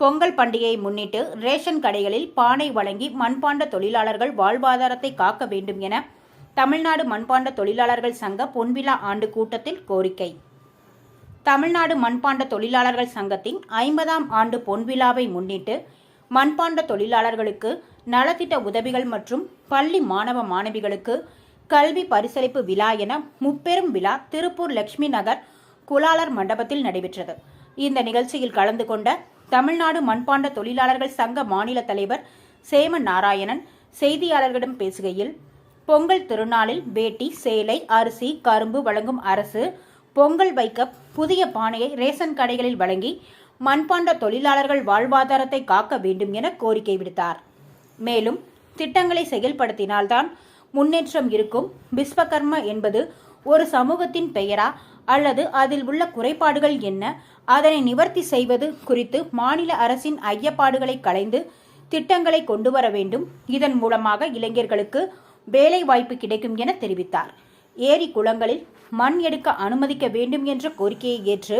பொங்கல் பண்டிகையை முன்னிட்டு ரேஷன் கடைகளில் பானை வழங்கி மண்பாண்ட தொழிலாளர்கள் வாழ்வாதாரத்தை காக்க வேண்டும் என தமிழ்நாடு மண்பாண்ட தொழிலாளர்கள் சங்க பொன்விழா ஆண்டு கூட்டத்தில் கோரிக்கை. தமிழ்நாடு மண்பாண்ட தொழிலாளர்கள் சங்கத்தின் ஐம்பதாம் ஆண்டு பொன்விழாவை முன்னிட்டு மண்பாண்ட தொழிலாளர்களுக்கு நலத்திட்ட உதவிகள் மற்றும் பள்ளி மாணவ மாணவிகளுக்கு கல்வி பரிசளிப்பு விழா என முப்பெரும் விழா திருப்பூர் லட்சுமி நகர் குலாலர் மண்டபத்தில் நடைபெற்றது. இந்த நிகழ்ச்சியில் கலந்து கொண்ட தமிழ்நாடு மண்பாண்ட தொழிலாளர்கள் சங்க மாநில தலைவர் சேம நாராயணன் செய்தியாளர்களிடம் பேசுகையில் பொங்கல் திருநாளில் வேட்டி சேலை அரிசி கரும்பு வழங்கும் அரசு பொங்கல் வைக்க புதிய பானையை ரேஷன் கடைகளில் வழங்கி மண்பாண்ட தொழிலாளர்கள் வாழ்வாதாரத்தை காக்க வேண்டும் என கோரிக்கை விடுத்தார். மேலும் திட்டங்களை செயல்படுத்தினால்தான் முன்னேற்றம் இருக்கும். விஸ்வகர்மா என்பது ஒரு சமூகத்தின் பெயரா? அல்லது அதில் உள்ள குறைபாடுகள் என்ன? அதனை நிவர்த்தி செய்வது குறித்து மாநில அரசின் ஐயப்பாடுகளை களைந்து திட்டங்களை கொண்டு வர வேண்டும். இதன் மூலமாக இளைஞர்களுக்கு வேலை வாய்ப்பு கிடைக்கும் என தெரிவித்தார். ஏரி குளங்களில் மண் எடுக்க அனுமதிக்க வேண்டும் என்ற கோரிக்கையை ஏற்று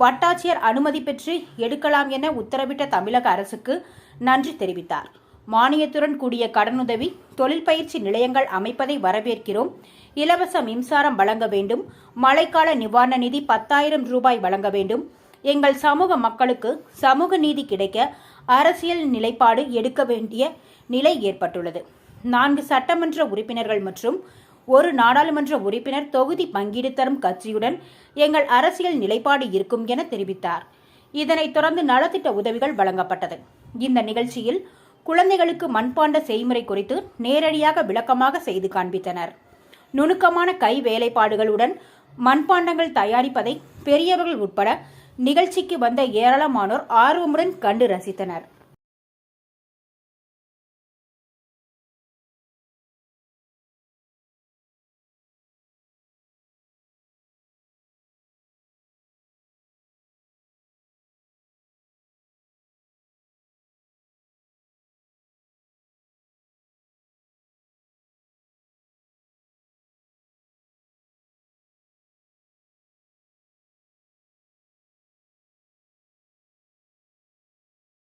வட்டாட்சியர் அனுமதி பெற்று எடுக்கலாம் என உத்தரவிட்ட தமிழக அரசுக்கு நன்றி தெரிவித்தார். மானியத்துடன் கூடிய கடனுதவி தொழில் பயிற்சி நிலையங்கள் அமைப்பதை வரவேற்கிறோம். இலவச மின்சாரம் வழங்க வேண்டும். மழைக்கால நிவாரண நிதி பத்தாயிரம் ரூபாய் வழங்க வேண்டும். எங்கள் சமூக மக்களுக்கு சமூக நீதி கிடைக்க அரசியல் நிலைப்பாடு எடுக்க வேண்டிய நிலை ஏற்பட்டுள்ளது. நான்கு சட்டமன்ற உறுப்பினர்கள் மற்றும் ஒரு நாடாளுமன்ற உறுப்பினர் தொகுதி பங்கீடு தரும் கட்சியுடன் எங்கள் அரசியல் நிலைப்பாடு இருக்கும் என தெரிவித்தார். இதனைத் தொடர்ந்து நலத்திட்ட உதவிகள் வழங்கப்பட்டது. இந்த நிகழ்ச்சியில் குழந்தைகளுக்கு மண்பாண்ட செய்முறை குறித்து நேரடியாக விளக்கமாக செய்து காண்பித்தனர். நுணுக்கமான கை வேலைப்பாடுகளுடன் மண்பாண்டங்கள் தயாரிப்பதை பெரியவர்கள் உட்பட நிகழ்ச்சிக்கு வந்த ஏராளமானோர் ஆர்வமுடன் கண்டு ரசித்தனர்.